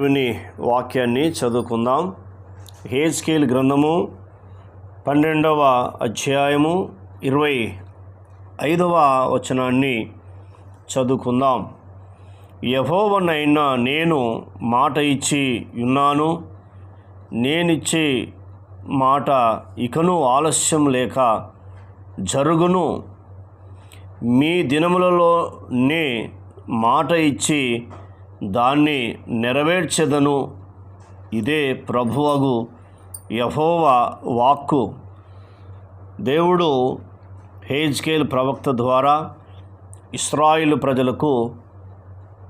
దేవుని వాక్యాన్ని చదువుకుందాం. హేజ్కేల్ గ్రంథము పన్నెండవ అధ్యాయము ఇరవై ఐదవ వచనాన్ని చదువుకుందాం. యహోవనైనా నేను మాట ఇచ్చి ఉన్నాను. నేనిచ్చే మాట ఇకను ఆలస్యం లేక జరుగును. మీ దినములలోనే మాట ఇచ్చి దాన్ని నెరవేర్చెదను. ఇదే ప్రభువగు యహోవా వాక్కు. దేవుడు హేజ్కేల్ ప్రవక్త ద్వారా ఇస్రాయిల్ ప్రజలకు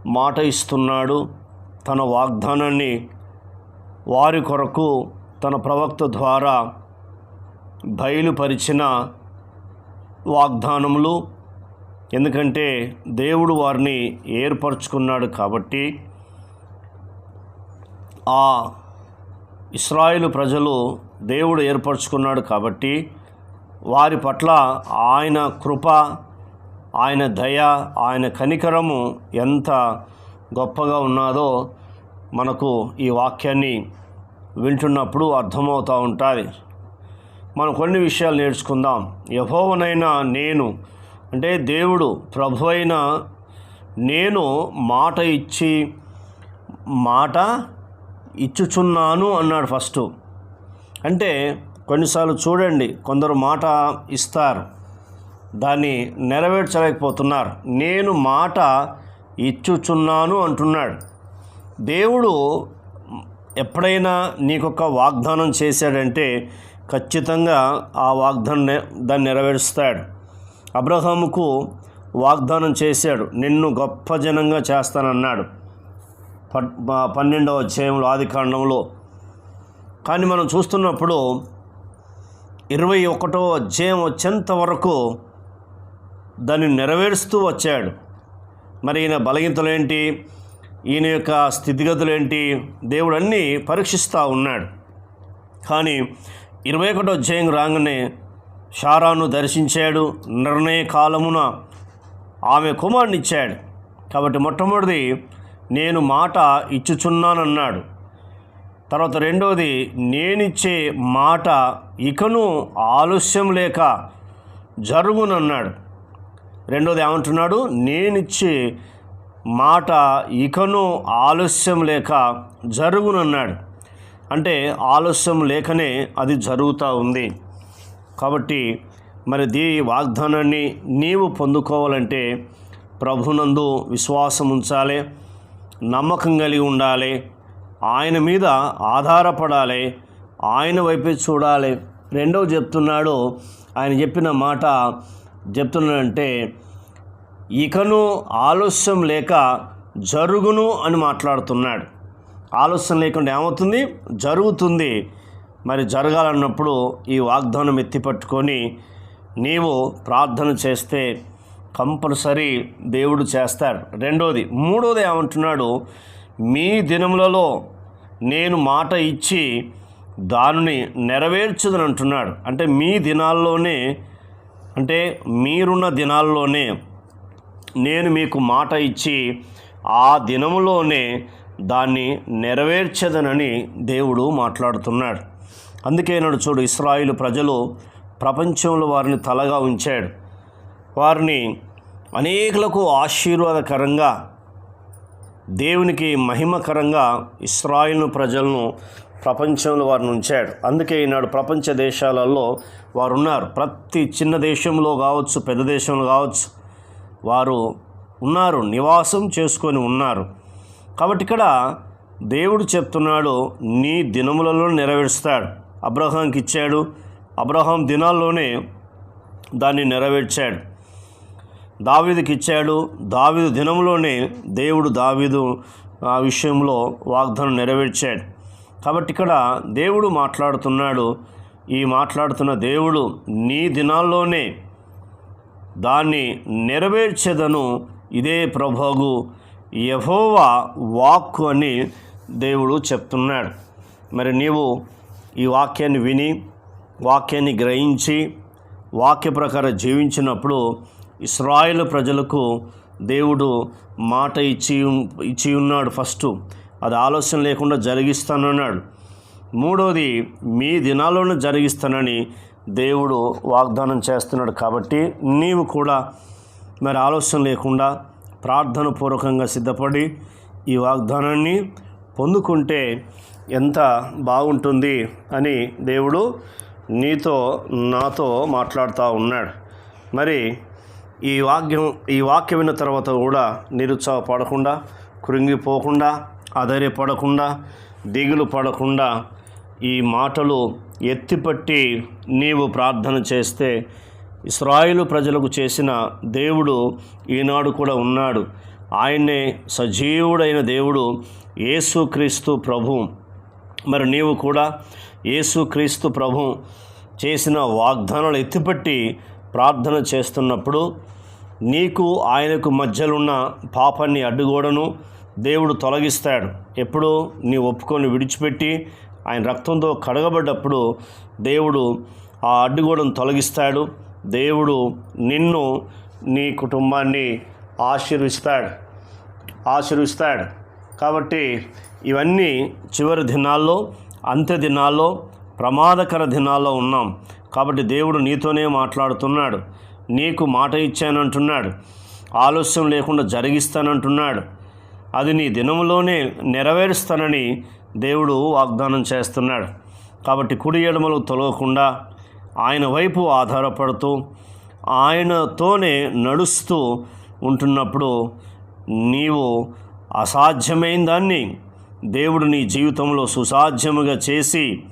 మాట ఇస్తున్నాడు. తన వాగ్దానాన్ని వారి కొరకు తన ప్రవక్త ద్వారా బయలుపరిచిన వాగ్దానములు ఎందుకంటే దేవుడు వారిని ఏర్పరచుకున్నాడు కాబట్టి ఆ ఇస్రాయిలు ప్రజలు దేవుడు ఏర్పరచుకున్నాడు కాబట్టి వారి పట్ల ఆయన కృప ఆయన దయ ఆయన కనికరము ఎంత గొప్పగా ఉన్నదో మనకు ఈ వాక్యాన్ని వింటున్నప్పుడు అర్థమవుతూ ఉంటుంది మనం కొన్ని విషయాలు నేర్చుకుందాం. యహోవనైనా నేను అంటే దేవుడు ప్రభు అయిన నేను మాట ఇచ్చి మాట ఇచ్చుచున్నాను అన్నాడు ఫస్ట్. అంటే కొన్నిసార్లు చూడండి కొందరు మాట ఇస్తారు దాన్ని నెరవేర్చలేకపోతున్నారు. నేను మాట ఇచ్చుచున్నాను అంటున్నాడు. దేవుడు ఎప్పుడైనా నీకొక వాగ్దానం చేశాడంటే ఖచ్చితంగా ఆ వాగ్దాన్ని దాన్ని నెరవేరుస్తాడు. అబ్రహాముకు వాగ్దానం చేశాడు. నిన్ను గొప్ప జనంగా చేస్తానన్నాడు. పన్నెండవ అధ్యాయంలో ఆది కాండంలో. కానీ మనం చూస్తున్నప్పుడు ఇరవై ఒకటో అధ్యాయం వచ్చేంత వరకు దాన్ని నెరవేరుస్తూ వచ్చాడు. మరి ఈయన బలహీనతలేంటి ఈయన యొక్క స్థితిగతులు ఏంటి? దేవుడు అన్నీ పరీక్షిస్తూ ఉన్నాడు. కానీ ఇరవై ఒకటో అధ్యాయం రాగానే షారాను దర్శించాడు. నిర్ణయ కాలమున ఆమె కుమారునిచ్చాడు. కాబట్టి మొట్టమొదటిది నేను మాట ఇచ్చుచున్నానన్నాడు. తర్వాత రెండవది నేనిచ్చే మాట ఇకను ఆలస్యం లేక జరుగునన్నాడు. రెండోది ఏమంటున్నాడు? నేనిచ్చే మాట ఇకను ఆలస్యం లేక జరుగునన్నాడు. అంటే ఆలస్యం లేకనే అది జరుగుతూ ఉంది. కాబట్టి మరి దీ వాగ్దానాన్ని నీవు పొందుకోవాలంటే ప్రభునందు విశ్వాసం ఉంచాలి నమ్మకం కలిగి ఉండాలి ఆయన మీద ఆధారపడాలి ఆయన వైపే చూడాలి. రెండవ చెప్తున్నాడు ఆయన చెప్పిన మాట చెప్తున్నాడంటే ఇకను ఆలస్యం లేక జరుగును అని మాట్లాడుతున్నాడు. ఆలస్యం లేకుండా ఏమవుతుంది? జరుగుతుంది. మరి జరగాలన్నప్పుడు ఈ వాగ్దానం ఎత్తిపట్టుకొని నీవు ప్రార్థన చేస్తే కంపల్సరీ దేవుడు చేస్తాడు రెండోది మూడోది ఏమంటున్నాడు? మీ దినములలో నేను మాట ఇచ్చి దానిని నెరవేర్చుదని అంటున్నాడు. అంటే మీ దినాల్లోనే అంటే మీరున్న దినాల్లోనే నేను మీకు మాట ఇచ్చి ఆ దినములోనే దాన్ని నెరవేర్చదనని దేవుడు మాట్లాడుతున్నాడు. అందుకే నడు చూడు ఇస్రాయిల్ ప్రజలు ప్రపంచంలో వారిని తలగా ఉంచాడు. వారిని అనేకులకు ఆశీర్వాదకరంగా దేవునికి మహిమకరంగా ఇస్రాయిల్ ప్రజలను ప్రపంచంలో వారిని ఉంచాడు. అందుకే ఈనాడు ప్రపంచ దేశాలలో వారు ఉన్నారు ప్రతి చిన్న దేశంలో కావచ్చు పెద్ద దేశంలో కావచ్చు వారు ఉన్నారు నివాసం చేసుకొని ఉన్నారు. కాబట్టి ఇక్కడ దేవుడు చెప్తున్నాడు నీ దినములలో నెరవేరుస్తాడు. అబ్రహాంకి ఇచ్చాడు. అబ్రహాం దినాల్లోనే దాన్ని నెరవేర్చాడు. దావీదుకి ఇచ్చాడు. దావీదు దినంలోనే దేవుడు దావీదు ఆ విషయంలో వాగ్దానం నెరవేర్చాడు. కాబట్టి ఇక్కడ దేవుడు మాట్లాడుతున్నాడు. ఈ మాట్లాడుతున్న దేవుడు నీ దినాల్లోనే దాన్ని నెరవేర్చెదను ఇదే ప్రభోగు యహోవా వాక్కు అని దేవుడు చెప్తున్నాడు. మరి నీవు ఈ వాక్యాన్ని విని వాక్యాన్ని గ్రహించి వాక్య ప్రకారం జీవించినప్పుడు ఇస్రాయేల్ ప్రజలకు దేవుడు మాట ఇచ్చి ఇచ్చి ఉన్నాడు ఫస్ట్. అది ఆలోచన లేకుండా జరిగిస్తానన్నాడు. మూడవది మీ దినాల్లోనే జరిగిస్తానని దేవుడు వాగ్దానం చేస్తున్నాడు కాబట్టి నీవు కూడా మరి ఆలోచన లేకుండా ప్రార్థన పూర్వకంగా సిద్ధపడి ఈ వాగ్దానాన్ని పొందుకుంటే ఎంత బాగుంటుంది అని దేవుడు నీతో నాతో మాట్లాడుతూ ఉన్నాడు. మరి ఈ వాక్యం ఈ వాక్యం విన్న తర్వాత కూడా నిరుత్సాహపడకుండా కృంగిపోకుండా అధైర్యపడకుండా దిగులు పడకుండా ఈ మాటలు ఎత్తిపట్టి నీవు ప్రార్థన చేస్తే ఇస్రాయిలు ప్రజలకు చేసిన దేవుడు ఈనాడు కూడా ఉన్నాడు. ఆయన్నే సజీవుడైన దేవుడు యేసుక్రీస్తు ప్రభు. మరి నీవు కూడా యేసుక్రీస్తు ప్రభు చేసిన వాగ్దానాలు ఎత్తిపట్టి ప్రార్థన చేస్తున్నప్పుడు నీకు ఆయనకు మధ్యలో ఉన్న పాపాన్ని అడ్డుగోడను దేవుడు తొలగిస్తాడు. ఎప్పుడు నీ ఒప్పుకొని విడిచిపెట్టి ఆయన రక్తంతో కడగబడ్డప్పుడు దేవుడు ఆ అడ్డుగోడను తొలగిస్తాడు. దేవుడు నిన్ను నీ కుటుంబాన్ని ఆశీర్విస్తాడు. ఆశీర్విస్తాడు. కాబట్టి ఇవన్నీ చివరి దినాల్లో అంత్య దినాల్లో ప్రమాదకర దినాల్లో ఉన్నాం. కాబట్టి దేవుడు నీతోనే మాట్లాడుతున్నాడు. నీకు మాట ఇచ్చానంటున్నాడు. ఆలస్యం లేకుండా జరిగిస్తానంటున్నాడు. అది నీ దినములోనే నెరవేరుస్తానని దేవుడు వాగ్దానం చేస్తున్నాడు. కాబట్టి కుడి ఎడమలు తొలగకుండా ఆయన వైపు ఆధారపడుతూ ఆయనతోనే నడుస్తూ ఉంటున్నప్పుడు నీవు అసాధ్యమైన దాన్ని దేవుడు నీ జీవితంలో సుసాధ్యముగా చేసి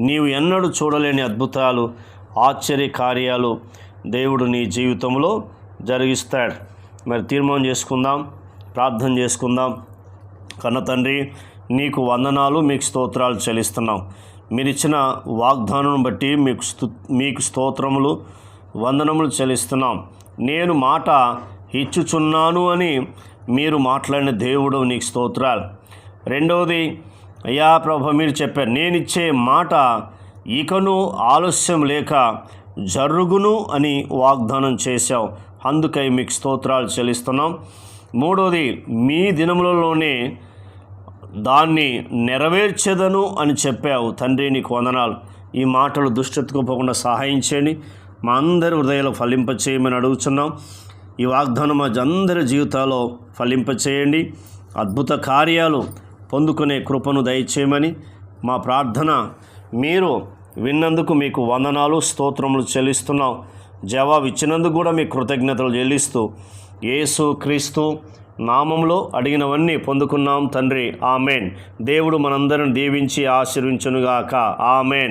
నీవు ఎన్నడూ చూడలేని అద్భుతాలు ఆశ్చర్య కార్యాలు దేవుడు నీ జీవితంలో జరిగిస్తాడు. మరి తీర్మానం చేసుకుందాం ప్రార్థన చేసుకుందాం. కన్న తండ్రి నీకు వందనాలు మీకు స్తోత్రాలు చెల్లిస్తున్నాం. మీరు ఇచ్చిన వాగ్దానం బట్టి మీకు స్తు మీకు స్తోత్రములు వందనములు చెల్లిస్తున్నాం. నేను మాట ఇచ్చుచున్నాను అని మీరు మాట్లాడిన దేవుడు నీకు స్తోత్రాలు. రెండవది అయ్యా ప్రభు మీరు చెప్పారు నేనిచ్చే మాట ఇకను ఆలస్యం లేక జరుగును అని వాగ్దానం చేశావు. అందుకై మీకు స్తోత్రాలు చెల్లిస్తున్నాం. మూడవది మీ దినములలోనే దాన్ని నెరవేర్చెదను అని చెప్పావు. తండ్రి నీకు వందనాలు. ఈ మాటలు దుష్టెత్తుకోపోకుండా సహాయం చేయండి. మా అందరి హృదయాలు ఫలింపచేయమని అడుగుతున్నాం ఈ వాగ్దానం మా అందరి జీవితాల్లో ఫలింపచేయండి అద్భుత కార్యాలు పొందుకునే కృపను దయచేయమని మా ప్రార్థన మీరు విన్నందుకు మీకు వందనాలు స్తోత్రములు చెల్లిస్తున్నాం. జవాబు ఇచ్చినందుకు కూడా మీకు కృతజ్ఞతలు చెల్లిస్తూ యేసు క్రీస్తు నామంలో అడిగినవన్నీ పొందుకున్నాం తండ్రి. ఆమెన్. దేవుడు మనందరం దీవించి ఆశీర్వించునుగాక. ఆమెన్.